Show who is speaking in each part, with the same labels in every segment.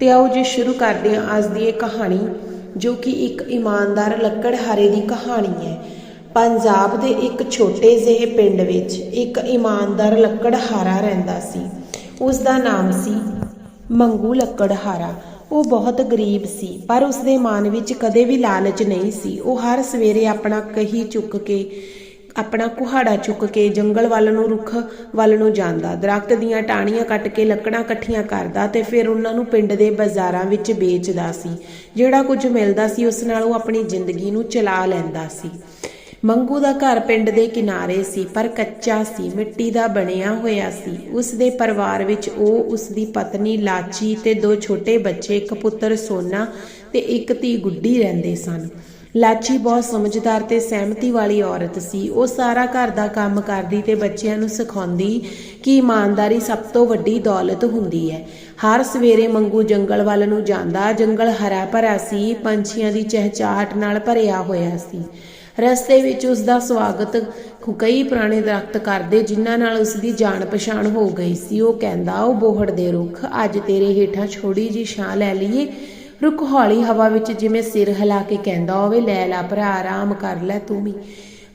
Speaker 1: ਤੇ ਆਓ ਜੀ ਸ਼ੁਰੂ ਕਰਦੇ ਹਾਂ ਅੱਜ ਦੀ ਇਹ ਕਹਾਣੀ, ਜੋ ਕਿ ਇੱਕ ਇਮਾਨਦਾਰ ਲੱਕੜਹਾਰੇ ਦੀ ਕਹਾਣੀ ਹੈ। ਪੰਜਾਬ ਦੇ ਇੱਕ ਛੋਟੇ ਜਿਹੇ ਪਿੰਡ ਵਿੱਚ ਇੱਕ ਇਮਾਨਦਾਰ ਲੱਕੜਹਾਰਾ ਰਹਿੰਦਾ ਸੀ। ਉਸ ਦਾ ਨਾਮ ਸੀ ਮੰਗੂ ਲੱਕੜਹਾਰਾ। ਉਹ ਬਹੁਤ ਗਰੀਬ ਸੀ, ਪਰ ਉਸ ਦੇ ਮਨ ਵਿੱਚ ਕਦੇ ਵੀ ਲਾਲਚ ਨਹੀਂ ਸੀ। ਉਹ ਹਰ ਸਵੇਰੇ ਆਪਣਾ ਕਹੀ ਚੁੱਕ ਕੇ ਆਪਣਾ ਕੁਹਾੜਾ ਚੁੱਕ ਕੇ ਜੰਗਲ ਵੱਲ ਨੂੰ ਰੁੱਖ ਵੱਲ ਨੂੰ ਜਾਂਦਾ। ਦਰਖਤ ਦੀਆਂ ਟਾਹਣੀਆਂ ਕੱਟ ਕੇ ਲੱਕੜਾਂ ਇਕੱਠੀਆਂ ਕਰਦਾ ਤੇ ਫਿਰ ਉਹਨਾਂ ਨੂੰ ਪਿੰਡ ਦੇ ਬਾਜ਼ਾਰਾਂ ਵਿੱਚ ਵੇਚਦਾ ਸੀ। ਜਿਹੜਾ ਕੁਝ ਮਿਲਦਾ ਸੀ ਉਸ ਨਾਲ ਉਹ ਆਪਣੀ ਜ਼ਿੰਦਗੀ ਨੂੰ ਚਲਾ ਲੈਂਦਾ ਸੀ। ਮੰਗੂ ਦਾ ਘਰ ਪਿੰਡ ਦੇ ਕਿਨਾਰੇ ਸੀ, ਪਰ ਕੱਚਾ ਸੀ, ਮਿੱਟੀ ਦਾ ਬਣਿਆ ਹੋਇਆ ਸੀ। ਉਸ ਦੇ ਪਰਿਵਾਰ ਵਿੱਚ ਉਹ, ਉਸ ਦੀ ਪਤਨੀ ਲਾਚੀ ਤੇ ਦੋ ਛੋਟੇ ਬੱਚੇ, ਇੱਕ ਪੁੱਤਰ ਸੋਨਾ ਤੇ ਇੱਕ ਧੀ ਗੁੱਡੀ ਰਹਿੰਦੇ ਸਨ। ਲਾਚੀ ਬਹੁਤ ਸਮਝਦਾਰ ਤੇ ਸਹਿਮਤੀ ਵਾਲੀ ਔਰਤ ਸੀ। ਉਹ ਸਾਰਾ ਘਰ ਦਾ ਕੰਮ ਕਰਦੀ ਤੇ ਬੱਚਿਆਂ ਨੂੰ ਸਿਖਾਉਂਦੀ ਕਿ ਇਮਾਨਦਾਰੀ ਸਭ ਤੋਂ ਵੱਡੀ ਦੌਲਤ ਹੁੰਦੀ ਹੈ। ਹਰ ਸਵੇਰੇ ਮੰਗੂ ਜੰਗਲ ਵੱਲ ਨੂੰ ਜਾਂਦਾ। ਜੰਗਲ ਹਰਾ ਭਰਾ ਸੀ। ਪੰਛੀਆਂ ਦੀ ਚਹਿਚਾਹਟ ਨਾਲ ਭਰਿਆ ਹੋਇਆ ਸੀ। ਰਸਤੇ ਵਿੱਚ ਉਸ ਦਾ ਸਵਾਗਤ ਕਈ ਪੁਰਾਣੇ ਦਰਖਤ ਕਰਦੇ ਜਿਨ੍ਹਾਂ ਨਾਲ ਉਸ ਦੀ ਜਾਣ ਪਛਾਣ ਹੋ ਗਈ ਸੀ। ਉਹ ਕਹਿੰਦਾ, ਉਹ ਬੋਹੜ ਦੇ ਰੁੱਖ, ਅੱਜ ਤੇਰੇ ਹੇਠਾਂ ਛੋੜੀ ਜੀ ਛਾਂ ਲੈ ਲਈਏ। ਰੁੱਖ ਹੌਲੀ ਹਵਾ ਵਿੱਚ ਜਿਵੇਂ ਸਿਰ ਹਿਲਾ ਕੇ ਕਹਿੰਦਾ ਹੋਵੇ, ਲੈ ਲਾ ਭਰਾ, ਆਰਾਮ ਕਰ ਲੈ ਤੂੰ ਵੀ।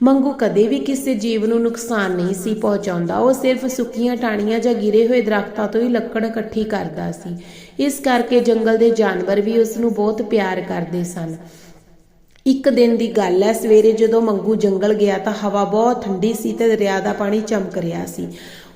Speaker 1: ਮੰਗੂ ਕਦੇ ਵੀ ਕਿਸੇ ਜੀਵ ਨੂੰ ਨੁਕਸਾਨ ਨਹੀਂ ਸੀ ਪਹੁੰਚਾਉਂਦਾ। ਉਹ ਸਿਰਫ ਸੁੱਕੀਆਂ ਟਾਹਣੀਆਂ ਜਾਂ ਗਿਰੇ ਹੋਏ ਦਰਖਤਾਂ ਤੋਂ ਹੀ ਲੱਕੜ ਇਕੱਠੀ ਕਰਦਾ ਸੀ। ਇਸ ਕਰਕੇ ਜੰਗਲ ਦੇ ਜਾਨਵਰ ਵੀ ਉਸ ਨੂੰ ਬਹੁਤ ਪਿਆਰ ਕਰਦੇ ਸਨ। ਇੱਕ ਦਿਨ ਦੀ ਗੱਲ ਹੈ। ਸਵੇਰੇ ਜਦੋਂ ਮੰਗੂ ਜੰਗਲ ਗਿਆ ਤਾਂ ਹਵਾ ਬਹੁਤ ਠੰਡੀ ਸੀ ਤੇ ਦਰਿਆ ਦਾ ਪਾਣੀ ਚਮਕ ਰਿਹਾ ਸੀ।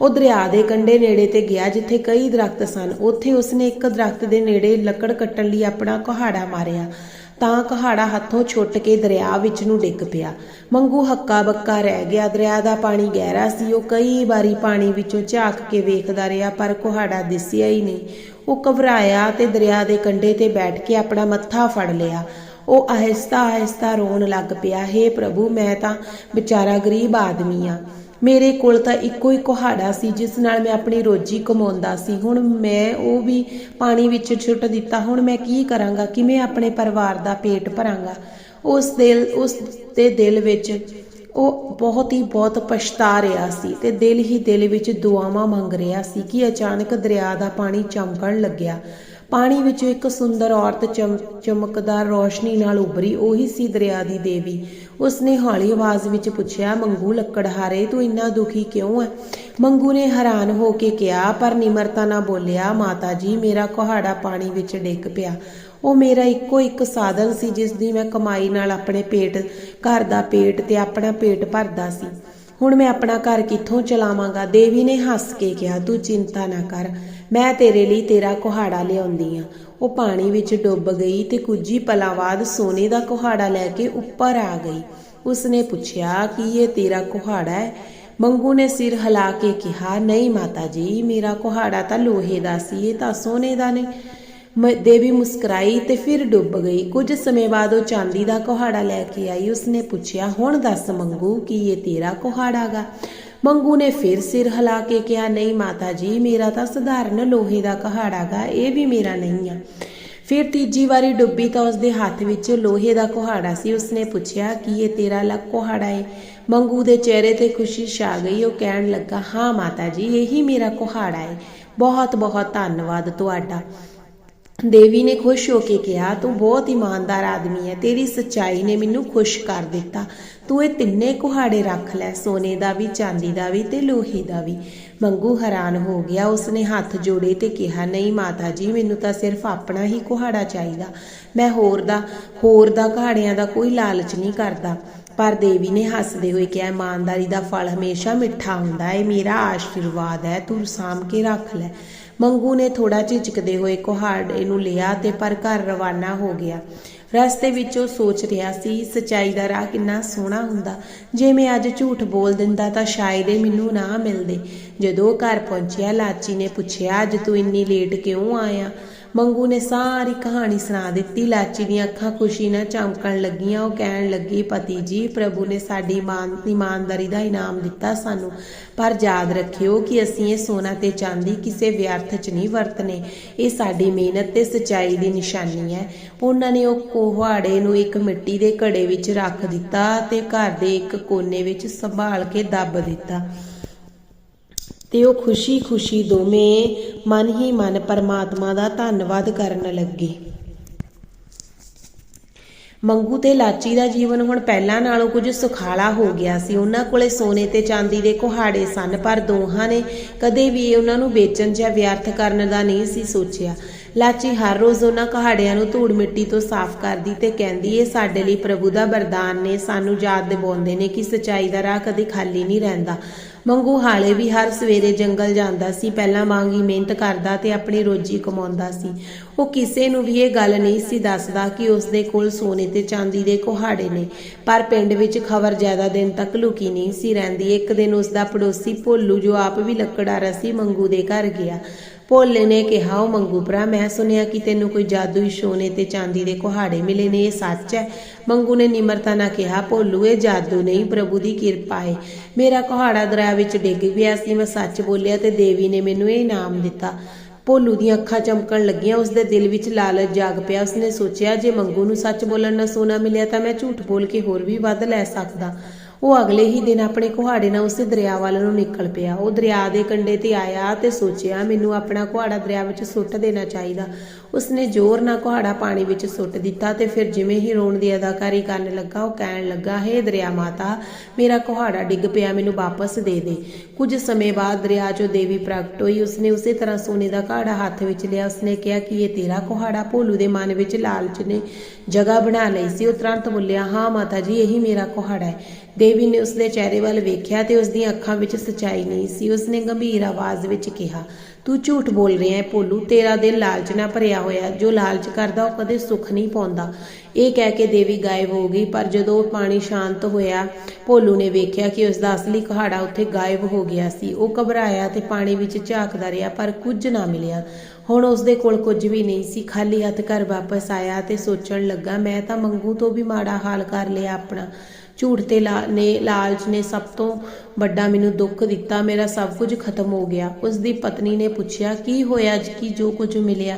Speaker 1: ਉਹ ਦਰਿਆ ਦੇ ਕੰਢੇ ਨੇੜੇ ਤੇ ਗਿਆ ਜਿੱਥੇ ਕਈ ਦਰਖਤ ਸਨ। ਉੱਥੇ ਉਸਨੇ ਇੱਕ ਦਰਖਤ ਦੇ ਨੇੜੇ ਲੱਕੜ ਕੱਟਣ ਲਈ ਆਪਣਾ ਕੁਹਾੜਾ ਮਾਰਿਆ। ਤਾਂ ਕੁਹਾੜਾ ਹੱਥੋਂ ਛੁੱਟ ਕੇ ਦਰਿਆ ਵਿੱਚ ਨੂੰ ਡਿੱਗ ਪਿਆ। ਮੰਗੂ ਹੱਕਾ ਬੱਕਾ ਰਹਿ ਗਿਆ। ਦਰਿਆ ਦਾ ਪਾਣੀ ਗਹਿਰਾ ਸੀ। ਉਹ ਕਈ ਵਾਰੀ ਪਾਣੀ ਵਿੱਚੋਂ ਝਾਕ ਕੇ ਵੇਖਦਾ ਰਿਹਾ, ਪਰ ਕੁਹਾੜਾ ਦਿਸਿਆ ਹੀ ਨਹੀਂ। ਉਹ ਘਬਰਾਇਆ ਤੇ ਦਰਿਆ ਦੇ ਕੰਢੇ ਤੇ ਬੈਠ ਕੇ ਆਪਣਾ ਮੱਥਾ ਫੜ ਲਿਆ। ਉਹ ਆਹਿਸਤਾ ਆਹਿਸਤਾ ਰੋਣ ਲੱਗ ਪਿਆ, ਹੇ ਪ੍ਰਭੂ, ਮੈਂ ਤਾਂ ਵਿਚਾਰਾ ਗਰੀਬ ਆਦਮੀ ਆ। ਮੇਰੇ ਕੋਲ ਤਾਂ ਇੱਕੋ ਹੀ ਕੁਹਾੜਾ ਸੀ, ਜਿਸ ਨਾਲ ਮੈਂ ਆਪਣੀ ਰੋਜੀ ਕਮਾਉਂਦਾ ਸੀ। ਹੁਣ ਮੈਂ ਉਹ ਵੀ ਪਾਣੀ ਵਿੱਚ ਛੁੱਟ ਦਿੱਤਾ। ਹੁਣ ਮੈਂ ਕੀ ਕਰਾਂਗਾ? ਕਿਵੇਂ ਆਪਣੇ ਪਰਿਵਾਰ ਦਾ ਪੇਟ ਭਰਾਂਗਾ? ਉਸ ਦਿਲ, ਉਸ ਦੇ ਦਿਲ ਵਿੱਚ ਉਹ ਬਹੁਤ ਹੀ ਬਹੁਤ ਪਛਤਾ ਰਿਹਾ ਸੀ ਤੇ ਦਿਲ ਹੀ ਦਿਲ ਵਿੱਚ ਦੁਆਵਾਂ ਮੰਗ ਰਿਹਾ ਸੀ ਕਿ ਅਚਾਨਕ ਦਰਿਆ ਦਾ ਪਾਣੀ ਚਮਕਣ ਲੱਗਿਆ। ਪਾਣੀ ਵਿੱਚੋਂ ਇੱਕ ਸੁੰਦਰ ਔਰਤ ਚਮ, ਚਮਕਦਾਰ ਰੋਸ਼ਨੀ ਨਾਲ ਉੱਭਰੀ ਉਹੀ ਸੀ ਦਰਿਆ ਦੀ ਦੇਵੀ। ਉਸਨੇ ਹੌਲੀ ਆਵਾਜ਼ ਵਿੱਚ ਪੁੱਛਿਆ, ਮੰਗੂ, ਲੱਕੜਹਾਰੇ, ਤੂੰ ਇੰਨਾ ਦੁਖੀ ਕਿਉਂ ਹੈ ਮੰਗੂ ਨੇ ਹੈਰਾਨ ਹੋ ਕੇ ਕਿਹਾ, ਪਰ ਨਿਮਰਤਾ ਨਾਲ ਬੋਲਿਆ ਮਾਤਾ ਜੀ ਮੇਰਾ ਕੁਹਾੜਾ ਪਾਣੀ ਵਿੱਚ ਡਿੱਗ ਪਿਆ। ਉਹ ਮੇਰਾ ਇੱਕੋ ਇੱਕ ਸਾਧਨ ਸੀ, ਜਿਸ ਦੀ ਮੈਂ ਕਮਾਈ ਨਾਲ ਆਪਣੇ ਪੇਟ, ਘਰ ਦਾ ਪੇਟ ਤੇ ਆਪਣਾ ਪੇਟ ਭਰਦਾ ਸੀ। ਹੁਣ ਮੈਂ ਆਪਣਾ ਘਰ ਕਿੱਥੋਂ ਚਲਾਵਾਂਗਾ? ਦੇਵੀ ਨੇ ਹੱਸ ਕੇ ਕਿਹਾ, ਤੂੰ ਚਿੰਤਾ ਨਾ ਕਰ। ਮੈਂ ਤੇਰੇ ਲਈ ਤੇਰਾ ਕੁਹਾੜਾ ਲਿਆਉਂਦੀ ਆ। ਉਹ ਪਾਣੀ ਵਿੱਚ ਡੁੱਬ ਗਈ ਤੇ ਕੁਝ ਹੀ ਪਲਾਂ ਬਾਅਦ ਸੋਨੇ ਦਾ ਕੁਹਾੜਾ ਲੈ ਕੇ ਉੱਪਰ ਆ ਗਈ। ਉਸਨੇ ਪੁੱਛਿਆ, ਕਿ ਇਹ ਤੇਰਾ ਕੁਹਾੜਾ ਹੈ? ਮੰਗੂ ਨੇ ਸਿਰ ਹਿਲਾ ਕੇ ਕਿਹਾ, ਨਹੀਂ ਮਾਤਾ ਜੀ, ਮੇਰਾ ਕੁਹਾੜਾ ਤਾਂ ਲੋਹੇ ਦਾ ਸੀ, ਇਹ ਤਾਂ ਸੋਨੇ ਦਾ ਨਹੀਂ। ਮ- ਦੇਵੀ ਮੁਸਕਰਾਈ ਤੇ ਫਿਰ ਡੁੱਬ ਗਈ। ਕੁਝ ਸਮੇਂ ਬਾਅਦ ਉਹ ਚਾਂਦੀ ਦਾ ਕੁਹਾੜਾ ਲੈ ਕੇ ਆਈ। ਉਸਨੇ ਪੁੱਛਿਆ, ਹੁਣ ਦੱਸ ਮੰਗੂ, ਕਿ ਇਹ ਤੇਰਾ ਕੁਹਾੜਾਗਾ? ਮੰਗੂ ਨੇ ਫਿਰ ਸਿਰ ਹਿਲਾ ਕੇ ਕਿਹਾ, ਨਹੀਂ ਮਾਤਾ ਜੀ, ਮੇਰਾ ਤਾਂ ਸਧਾਰਨ ਲੋਹੇ ਦਾ ਕੁਹਾੜਾਗਾ ਇਹ ਵੀ ਮੇਰਾ ਨਹੀਂ ਆ। ਫਿਰ ਤੀਜੀ ਵਾਰੀ ਡੁੱਬੀ ਤਾਂ ਉਸਦੇ ਹੱਥ ਵਿੱਚ ਲੋਹੇ ਦਾ ਕੁਹਾੜਾ ਸੀ। ਉਸਨੇ ਪੁੱਛਿਆ, ਕਿ ਇਹ ਤੇਰਾ ਲੱਕ ਕੁਹਾੜਾ ਹੈ ਮੰਗੂ ਦੇ ਚਿਹਰੇ ਤੇ ਖੁਸ਼ੀ ਛਾ ਗਈ। ਉਹ ਕਹਿਣ ਲੱਗਾ, ਹਾਂ ਮਾਤਾ ਜੀ, ਇਹੀ ਮੇਰਾ ਕੁਹਾੜਾ ਹੈ ਬਹੁਤ ਬਹੁਤ ਧੰਨਵਾਦ ਤੁਹਾਡਾ। ਦੇਵੀ ਨੇ ਖੁਸ਼ ਹੋ ਕੇ ਕਿਹਾ, ਤੂੰ ਬਹੁਤ ਇਮਾਨਦਾਰ ਆਦਮੀ ਹੈ ਤੇਰੀ ਸੱਚਾਈ ਨੇ ਮੈਨੂੰ ਖੁਸ਼ ਕਰ ਦਿੱਤਾ। ਤੂੰ ਇਹ ਤਿੰਨੇ ਕੁਹਾੜੇ ਰੱਖ ਲੈ, ਸੋਨੇ ਦਾ ਵੀ, ਚਾਂਦੀ ਦਾ ਵੀ ਤੇ ਲੋਹੇ ਦਾ ਵੀ। ਮੰਗੂ ਹੈਰਾਨ ਹੋ ਗਿਆ, ਉਸਨੇ ਹੱਥ ਜੋੜੇ ਤੇ ਕਿਹਾ, ਨਹੀਂ ਮਾਤਾ ਜੀ, ਮੈਨੂੰ ਤਾਂ ਸਿਰਫ ਆਪਣਾ ਹੀ ਕੁਹਾੜਾ ਚਾਹੀਦਾ। ਮੈਂ ਹੋਰ ਦਾ ਹੋਰ ਦਾ ਕੁਹਾੜਿਆਂ ਦਾ ਕੋਈ ਲਾਲਚ ਨਹੀਂ ਕਰਦਾ। ਪਰ ਦੇਵੀ ਨੇ ਹੱਸਦੇ ਹੋਏ ਕਿਹਾ, ਇਮਾਨਦਾਰੀ ਦਾ ਫਲ ਹਮੇਸ਼ਾ ਮਿੱਠਾ ਹੁੰਦਾ ਹੈ ਮੇਰਾ ਆਸ਼ੀਰਵਾਦ ਹੈ ਤੂੰ ਸਾਂਭ ਕੇ ਰੱਖ ਲੈ। ਮੰਗੂ ਨੇ ਥੋੜਾ ਝਿਜਕਦੇ ਹੋਏ ਕੁਹਾੜੇ ਨੂੰ ਲਿਆ ਤੇ ਪਰ ਘਰ ਰਵਾਨਾ ਹੋ ਗਿਆ। ਰਸਤੇ ਵਿੱਚ ਉਹ ਸੋਚ ਰਿਹਾ ਸੀ, ਸਚਾਈ ਦਾ ਰਾਹ ਕਿੰਨਾ ਸੋਹਣਾ ਹੁੰਦਾ। ਜੇ ਮੈਂ ਅੱਜ ਝੂਠ ਬੋਲ ਦਿੰਦਾ ਤਾਂ ਸ਼ਾਇਦ ਇਹ ਮੈਨੂੰ ਨਾ ਮਿਲਦੇ। ਜਦੋਂ ਘਰ ਪਹੁੰਚਿਆ, ਲਾਚੀ ਨੇ ਪੁੱਛਿਆ, ਅੱਜ ਤੂੰ ਇੰਨੀ ਲੇਟ ਕਿਉਂ ਆਇਆ? ਮੰਗੂ ਨੇ ਸਾਰੀ ਕਹਾਣੀ ਸੁਣਾ ਦਿੱਤੀ। ਲਾਚੀ ਦੀਆਂ ਅੱਖਾਂ ਖੁਸ਼ੀ ਨਾਲ ਚਮਕਣ ਲੱਗੀਆਂ। ਉਹ ਕਹਿਣ ਲੱਗੀ, ਪਤੀ ਜੀ, ਪ੍ਰਭੂ ਨੇ ਸਾਡੀ ਇਮਾਨ ਇਮਾਨਦਾਰੀ ਦਾ ਇਨਾਮ ਦਿੱਤਾ ਸਾਨੂੰ। ਪਰ ਯਾਦ ਰੱਖਿਓ ਕਿ ਅਸੀਂ ਇਹ ਸੋਨਾ ਤੇ ਚਾਂਦੀ ਕਿਸੇ ਵਿਅਰਥ 'ਚ ਨਹੀਂ ਵਰਤਨੇ। ਇਹ ਸਾਡੀ ਮਿਹਨਤ ਤੇ ਸਚਾਈ ਦੀ ਨਿਸ਼ਾਨੀ ਹੈ। ਉਹਨਾਂ ਨੇ ਉਹ ਕੋਹਾੜੇ ਨੂੰ ਇੱਕ ਮਿੱਟੀ ਦੇ ਘੜੇ ਵਿੱਚ ਰੱਖ ਦਿੱਤਾ ਤੇ ਘਰ ਦੇ ਇੱਕ ਕੋਨੇ ਵਿੱਚ ਸੰਭਾਲ ਕੇ ਦੱਬ ਦਿੱਤਾ। ਤੇ ਉਹ ਖੁਸ਼ੀ-ਖੁਸ਼ੀ ਦੋਵੇਂ ਮਨ ਹੀ ਮਨ ਪਰਮਾਤਮਾ ਦਾ ਧੰਨਵਾਦ ਕਰਨ ਲੱਗੇ। ਮੰਗੂ ਤੇ ਲਾਚੀ ਦਾ ਜੀਵਨ ਹੁਣ ਪਹਿਲਾਂ ਨਾਲੋਂ ਕੁਝ ਸੁਖਾਲਾ ਹੋ ਗਿਆ ਸੀ। ਉਹਨਾਂ ਕੋਲੇ ਸੋਨੇ ਤੇ ਚਾਂਦੀ ਦੇ ਕੁਹਾੜੇ ਸਨ, ਪਰ ਦੋਹਾਂ ਨੇ ਕਦੇ ਵੀ ਉਹਨਾਂ ਨੂੰ ਵੇਚਣ ਜਾਂ ਵਿਅਰਥ ਕਰਨ ਦਾ ਨਹੀਂ ਸੀ ਸੋਚਿਆ। ਲਾਚੀ ਹਰ ਰੋਜ਼ ਉਹਨਾਂ ਕਹਾੜਿਆਂ ਨੂੰ ਧੂੜ ਮਿੱਟੀ ਤੋਂ ਸਾਫ਼ ਕਰਦੀ ਤੇ ਕਹਿੰਦੀ, ਇਹ ਸਾਡੇ ਲਈ ਪ੍ਰਭੂ ਦਾ ਵਰਦਾਨ ਨੇ। ਸਾਨੂੰ ਯਾਦ ਦਿਵਾਉਂਦੇ ਨੇ ਕਿ ਸਚਾਈ ਦਾ ਰਾਹ ਕਦੇ ਖਾਲੀ ਨਹੀਂ ਰਹਿੰਦਾ। ਮੰਗੂ ਹਾਲੇ ਵੀ ਹਰ ਸਵੇਰੇ ਜੰਗਲ ਜਾਂਦਾ ਸੀ, ਪਹਿਲਾਂ ਵਾਂਗ ਹੀ ਮਿਹਨਤ ਕਰਦਾ ਤੇ ਆਪਣੀ ਰੋਜੀ ਕਮਾਉਂਦਾ ਸੀ। ਉਹ ਕਿਸੇ ਨੂੰ ਵੀ ਇਹ ਗੱਲ ਨਹੀਂ ਸੀ ਦੱਸਦਾ ਕਿ ਉਸ ਦੇ ਕੋਲ ਸੋਨੇ ਤੇ ਚਾਂਦੀ ਦੇ ਕੁਹਾੜੇ ਨੇ, ਪਰ ਪਿੰਡ ਵਿੱਚ ਖਬਰ ਜ਼ਿਆਦਾ ਦਿਨ ਤੱਕ ਲੁਕੀ ਨਹੀਂ ਸੀ ਰਹਿੰਦੀ। ਇੱਕ ਦਿਨ ਉਸ ਦਾ ਪੜੋਸੀ ਭੋਲੂ, ਜੋ ਆਪ ਵੀ ਲੱਕੜਾਰਾ ਸੀ, ਮੰਗੂ ਦੇ ਘਰ ਗਿਆ। ਭੋਲੇ ਨੇ ਕਿਹਾ, ਉਹ ਮੰਗੂ ਭਰਾ, ਮੈਂ ਸੁਣਿਆ ਕਿ ਤੈਨੂੰ ਕੋਈ ਜਾਦੂਈ ਸੋਨੇ ਤੇ ਚਾਂਦੀ ਦੇ ਕੁਹਾੜੇ ਮਿਲੇ ਨੇ, ਇਹ ਸੱਚ ਹੈ। ਮੰਗੂ ਨੇ ਨਿਮਰਤਾ ਨਾਲ ਕਿਹਾ, ਭੋਲੂ, ਇਹ ਜਾਦੂ ਨਹੀਂ, ਪ੍ਰਭੂ ਦੀ ਕਿਰਪਾ ਹੈ ਮੇਰਾ ਕੁਹਾੜਾ ਦਰਿਆ ਵਿੱਚ ਡਿੱਗ ਗਿਆ ਸੀ, ਮੈਂ ਸੱਚ ਬੋਲਿਆ ਤੇ ਦੇਵੀ ਨੇ ਮੈਨੂੰ ਇਹ ਇਨਾਮ ਦਿੱਤਾ। ਭੋਲੂ ਦੀਆਂ ਅੱਖਾਂ ਚਮਕਣ ਲੱਗੀਆਂ, ਉਸਦੇ ਦਿਲ ਵਿੱਚ ਲਾਲਚ ਜਾਗ ਪਿਆ। ਉਸਨੇ ਸੋਚਿਆ, ਜੇ ਮੰਗੂ ਨੂੰ ਸੱਚ ਬੋਲਣ ਨਾਲ ਸੋਨਾ ਮਿਲਿਆ ਤਾਂ ਮੈਂ ਝੂਠ ਬੋਲ ਕੇ ਹੋਰ ਵੀ ਵੱਧ ਲੈ ਸਕਦਾ। ਉਹ ਅਗਲੇ ਹੀ ਦਿਨ ਆਪਣੇ ਕੁਹਾੜੇ ਨਾਲ ਉਸੇ ਦਰਿਆ ਵੱਲ ਨੂੰ ਨਿਕਲ ਪਿਆ। ਉਹ ਦਰਿਆ ਦੇ ਕੰਢੇ ਤੇ ਆਇਆ ਤੇ ਸੋਚਿਆ, ਮੈਨੂੰ ਆਪਣਾ ਕੁਹਾੜਾ ਦਰਿਆ ਵਿੱਚ ਸੁੱਟ ਦੇਣਾ ਚਾਹੀਦਾ। ਉਸਨੇ ਜ਼ੋਰ ਨਾਲ ਕੁਹਾੜਾ ਪਾਣੀ ਵਿੱਚ ਸੁੱਟ ਦਿੱਤਾ ਤੇ ਫਿਰ ਜਿਵੇਂ ਹੀ ਰੋਣ ਦੀ ਅਦਾਕਾਰੀ ਕਰਨ ਲੱਗਾ, ਉਹ ਕਹਿਣ ਲੱਗਾ, ਹੇ ਦਰਿਆ ਮਾਤਾ, ਮੇਰਾ ਕੁਹਾੜਾ ਡਿੱਗ ਪਿਆ, ਮੈਨੂੰ ਵਾਪਸ ਦੇ ਦੇ। ਕੁਝ ਸਮੇਂ ਬਾਅਦ ਦਰਿਆ 'ਚੋਂ ਦੇਵੀ ਪ੍ਰਗਟ ਹੋਈ, ਉਸਨੇ ਉਸੇ ਤਰ੍ਹਾਂ ਸੋਨੇ ਦਾ ਘਾੜਾ ਹੱਥ ਵਿੱਚ ਲਿਆ। ਉਸਨੇ ਕਿਹਾ ਕਿ ਇਹ ਤੇਰਾ ਕੁਹਾੜਾ ਭੋਲੂ ਦੇ ਮਨ ਵਿੱਚ ਲਾਲਚ ਨੇ ਜਗ੍ਹਾ ਬਣਾ ਲਈ ਸੀ। ਉਹ ਤੁਰੰਤ ਬੋਲਿਆ, ਹਾਂ ਮਾਤਾ ਜੀ, ਇਹੀ ਮੇਰਾ ਕੁਹਾੜਾ ਹੈ। ਦੇਵੀ ਨੇ ਉਸਦੇ ਚਿਹਰੇ ਵੱਲ ਵੇਖਿਆ ਤੇ ਉਸ ਦੀਆਂ ਅੱਖਾਂ ਵਿੱਚ ਸਚਾਈ ਨਹੀਂ ਸੀ। ਉਸਨੇ ਗੰਭੀਰ ਆਵਾਜ਼ ਵਿੱਚ ਕਿਹਾ ਤੂੰ ਝੂਠ ਬੋਲ ਰਿਹਾ ਹੈ ਭੋਲੂ, ਤੇਰਾ ਦਿਲ ਲਾਲਚ ਨਾਲ ਭਰਿਆ ਹੋਇਆ ਜੋ ਲਾਲਚ ਕਰਦਾ, ਉਹ ਕਦੇ ਸੁੱਖ ਨਹੀਂ ਪਾਉਂਦਾ। ਇਹ ਕਹਿ ਕੇ ਦੇਵੀ ਗਾਇਬ ਹੋ ਗਈ, ਪਰ ਜਦੋਂ ਪਾਣੀ ਸ਼ਾਂਤ ਹੋਇਆ, ਭੋਲੂ ਨੇ ਵੇਖਿਆ ਕਿ ਉਸ ਦਾ ਅਸਲੀ ਕੁਹਾੜਾ ਉੱਥੇ ਗਾਇਬ ਹੋ ਗਿਆ ਸੀ। ਉਹ ਘਬਰਾਇਆ ਤੇ ਪਾਣੀ ਵਿੱਚ ਝਾਕਦਾ ਰਿਹਾ, ਪਰ ਕੁਝ ਨਾ ਮਿਲਿਆ। ਹੁਣ ਉਸ ਦੇ ਕੋਲ ਕੁਝ ਵੀ ਨਹੀਂ ਸੀ। ਖਾਲੀ ਹੱਥ ਘਰ ਵਾਪਸ ਆਇਆ ਤੇ ਸੋਚਣ ਲੱਗਾ, ਮੈਂ ਤਾਂ ਮੰਗੂ ਤੋਂ ਵੀ ਮਾੜਾ ਹਾਲ ਕਰ ਲਿਆ ਆਪਣਾ। ਝੂਠ ਤੇ ਲਾ, ਨੇ ਲਾਲਚ ਨੇ ਸਭ ਤੋਂ ਵੱਡਾ ਮੈਨੂੰ ਦੁੱਖ ਦਿੱਤਾ, ਮੇਰਾ ਸਭ ਕੁਝ ਖਤਮ ਹੋ ਗਿਆ। ਉਸ ਦੀ ਪਤਨੀ ਨੇ ਪੁੱਛਿਆ, ਕੀ ਹੋਇਆ ਅੱਜ? ਕੀ ਜੋ ਕੁਝ ਮਿਲਿਆ?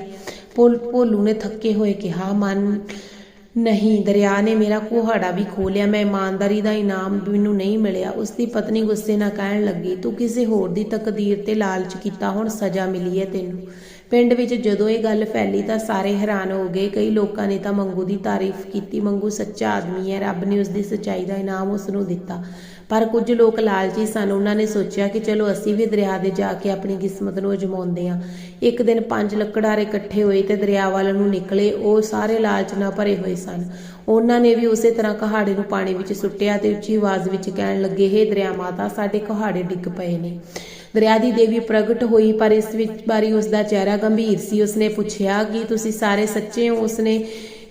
Speaker 1: ਭੋਲ ਭੋਲੂ ਨੇ ਥੱਕੇ ਹੋਏ ਕਿਹਾ, ਮਨ ਨਹੀਂ, ਦਰਿਆ ਨੇ ਮੇਰਾ ਕੁਹਾੜਾ ਵੀ ਖੋਹ ਮੈਂ ਇਮਾਨਦਾਰੀ ਦਾ ਇਨਾਮ ਮੈਨੂੰ ਨਹੀਂ ਮਿਲਿਆ। ਉਸ ਦੀ ਪਤਨੀ ਗੁੱਸੇ ਨਾਲ ਕਹਿਣ ਲੱਗੀ, ਤੂੰ ਕਿਸੇ ਹੋਰ ਦੀ ਤਕਦੀਰ ਤੇ ਲਾਲਚ ਕੀਤਾ, ਹੁਣ ਸਜ਼ਾ ਮਿਲੀ ਹੈ ਤੈਨੂੰ। ਪਿੰਡ ਵਿੱਚ ਜਦੋਂ ਇਹ ਗੱਲ ਫੈਲੀ ਤਾਂ ਸਾਰੇ ਹੈਰਾਨ ਹੋ ਗਏ। ਕਈ ਲੋਕਾਂ ਨੇ ਤਾਂ ਮੰਗੂ ਦੀ ਤਾਰੀਫ ਕੀਤੀ। ਮੰਗੂ ਸੱਚਾ ਆਦਮੀ ਹੈ। ਰੱਬ ਨੇ ਉਸ ਦੀ ਸੱਚਾਈ ਦਾ ਇਨਾਮ ਉਸ ਨੂੰ ਦਿੱਤਾ। ਪਰ ਕੁਝ ਲੋਕ ਲਾਲਚੀ ਸਨ। ਉਹਨਾਂ ਨੇ ਸੋਚਿਆ ਕਿ ਚਲੋ ਅਸੀਂ ਵੀ ਦਰਿਆ ਦੇ ਜਾ ਕੇ ਆਪਣੀ ਕਿਸਮਤ ਨੂੰ ਅਜਮਾਉਂਦੇ ਹਾਂ। ਇੱਕ ਦਿਨ ਪੰਜ ਲੱਕੜਾਰੇ ਇਕੱਠੇ ਹੋਏ ਤੇ ਦਰਿਆ ਵੱਲ ਨੂੰ ਨਿਕਲੇ। ਉਹ ਸਾਰੇ ਲਾਲਚ ਨਾਲ ਭਰੇ ਹੋਏ ਸਨ। ਉਹਨਾਂ ਨੇ ਵੀ ਉਸੇ ਤਰ੍ਹਾਂ ਕਹਾੜੇ ਨੂੰ ਪਾਣੀ ਵਿੱਚ ਸੁੱਟਿਆ ਤੇ ਉੱਚੀ ਆਵਾਜ਼ ਵਿੱਚ ਕਹਿਣ ਲੱਗੇ, ਹੇ ਦਰਿਆ ਮਾਤਾ, ਸਾਡੇ ਕਹਾੜੇ ਡਿੱਗ ਪਏ ਨੇ। ਦਰਿਆ ਦੀ ਦੇਵੀ ਪ੍ਰਗਟ ਹੋਈ, ਪਰ ਇਸ ਵਿੱਚ ਬਾਰੀ ਉਸ ਦਾ ਚਿਹਰਾ ਗੰਭੀਰ ਸੀ। ਉਸਨੇ ਪੁੱਛਿਆ ਕਿ ਤੁਸੀਂ ਸਾਰੇ ਸੱਚੇ ਹੋ? ਉਸਨੇ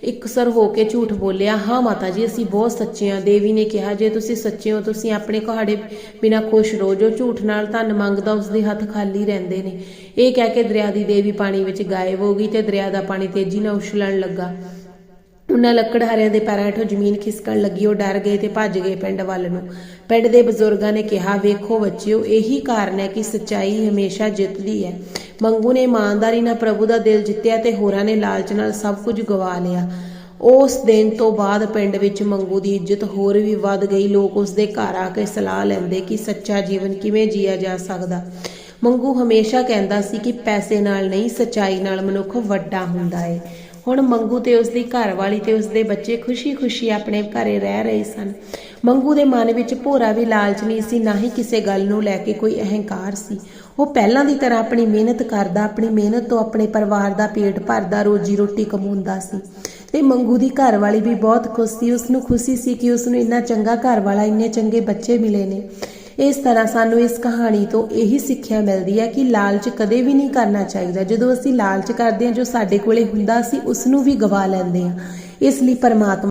Speaker 1: ਇਕਸਰ ਹੋ ਕੇ ਝੂਠ ਬੋਲਿਆ, ਹਾਂ ਮਾਤਾ ਜੀ ਅਸੀਂ ਬਹੁਤ ਸੱਚੇ ਹਾਂ। ਦੇਵੀ ਨੇ ਕਿਹਾ, ਜੇ ਤੁਸੀਂ ਸੱਚੇ ਹੋ, ਤੁਸੀਂ ਆਪਣੇ ਕੁਹਾੜੇ ਬਿਨਾ ਖੁਸ਼ ਰਹੋ। ਜੋ ਝੂਠ ਨਾਲ ਧਨ ਮੰਗਦਾ ਉਸ ਦੇ ਹੱਥ ਖਾਲੀ ਰਹਿੰਦੇ ਨੇ। ਇਹ ਕਹਿ ਕੇ ਦਰਿਆ ਦੀ ਦੇਵੀ ਪਾਣੀ ਵਿੱਚ ਗਾਇਬ ਹੋ ਗਈ ਤੇ ਦਰਿਆ ਦਾ ਪਾਣੀ ਤੇਜ਼ੀ ਨਾਲ ਉਛਲਣ ਲੱਗਾ। ਉਹਨਾਂ ਲੱਕੜਹਾਰਿਆਂ ਦੇ ਪੈਰਾਂ ਹੇਠੋਂ ਜ਼ਮੀਨ ਖਿਸਕਣ ਲੱਗੀ। ਉਹ ਡਰ ਗਏ ਤੇ ਭੱਜ ਗਏ ਪਿੰਡ ਵੱਲ ਨੂੰ। ਪਿੰਡ ਦੇ ਬਜ਼ੁਰਗਾਂ ਨੇ ਕਿਹਾ, ਵੇਖੋ ਬੱਚਿਓ, ਇਹੀ ਕਾਰਨ ਹੈ ਕਿ ਸੱਚਾਈ ਹਮੇਸ਼ਾ ਜਿੱਤਦੀ ਹੈ। ਮੰਗੂ ਨੇ ਇਮਾਨਦਾਰੀ ਨਾਲ ਪ੍ਰਭੂ ਦਾ ਦਿਲ ਜਿੱਤਿਆ ਤੇ ਹੋਰਾਂ ਨੇ ਲਾਲਚ ਨਾਲ ਸਭ ਕੁਝ ਗਵਾ ਲਿਆ। ਉਸ ਦਿਨ ਤੋਂ ਬਾਅਦ ਪਿੰਡ ਵਿੱਚ ਮੰਗੂ ਦੀ ਇੱਜ਼ਤ ਹੋਰ ਵੀ ਵੱਧ ਗਈ। ਲੋਕ ਉਸ ਦੇ ਘਰ ਆ ਕੇ ਸਲਾਹ ਲੈਂਦੇ ਕਿ ਸੱਚਾ ਜੀਵਨ ਕਿਵੇਂ ਜੀਆ ਜਾ ਸਕਦਾ। ਮੰਗੂ ਹਮੇਸ਼ਾ ਕਹਿੰਦਾ ਸੀ ਕਿ ਪੈਸੇ ਨਾਲ ਨਹੀਂ, ਸੱਚਾਈ ਨਾਲ ਮਨੁੱਖ ਵੱਡਾ ਹੁੰਦਾ ਏ। ਹੁਣ ਮੰਗੂ ਤੇ ਉਸ ਦੀ ਘਰਵਾਲੀ ਤੇ ਉਸ ਦੇ ਬੱਚੇ ਖੁਸ਼ੀ-ਖੁਸ਼ੀ ਆਪਣੇ ਘਰੇ ਰਹਿ ਰਹੇ ਸਨ। ਮੰਗੂ ਦੇ ਮਨ ਵਿੱਚ ਭੋਰਾ ਵੀ ਲਾਲਚ ਨਹੀਂ ਸੀ, ਨਾ ਹੀ ਕਿਸੇ ਗੱਲ ਨੂੰ ਲੈ ਕੇ ਕੋਈ ਅਹੰਕਾਰ ਸੀ। ਉਹ ਪਹਿਲਾਂ ਦੀ ਤਰ੍ਹਾਂ ਆਪਣੀ ਮਿਹਨਤ ਕਰਦਾ, ਆਪਣੀ ਮਿਹਨਤ ਤੋਂ ਆਪਣੇ ਪਰਿਵਾਰ ਦਾ ਪੇਟ ਭਰਦਾ ਰੋਜੀ ਰੋਟੀ ਕਮਾਉਂਦਾ ਸੀ। ਤੇ ਮੰਗੂ ਦੀ ਘਰਵਾਲੀ ਵੀ ਬਹੁਤ ਖੁਸ਼ ਸੀ। ਉਸ ਨੂੰ ਖੁਸ਼ੀ ਸੀ ਕਿ ਉਸ ਨੂੰ ਇੰਨਾ ਚੰਗਾ ਘਰ ਵਾਲਾ ਇੰਨੇ ਚੰਗੇ ਬੱਚੇ ਮਿਲੇ ਨੇ। ਇਸ ਤਰ੍ਹਾਂ ਸਾਨੂੰ ਇਸ ਕਹਾਣੀ ਤੋਂ ਇਹੀ ਸਿੱਖਿਆ ਮਿਲਦੀ ਹੈ ਕਿ ਲਾਲਚ ਕਦੇ ਵੀ ਨਹੀਂ ਕਰਨਾ ਚਾਹੀਦਾ। ਜਦੋਂ ਅਸੀਂ ਲਾਲਚ ਕਰਦੇ ਹਾਂ, ਜੋ ਸਾਡੇ ਕੋਲੇ ਹੁੰਦਾ ਸੀ ਉਸ ਨੂੰ ਵੀ ਗਵਾ ਲੈਂਦੇ ਹਾਂ। ਇਸ ਲਈ ਪਰਮਾਤਮਾ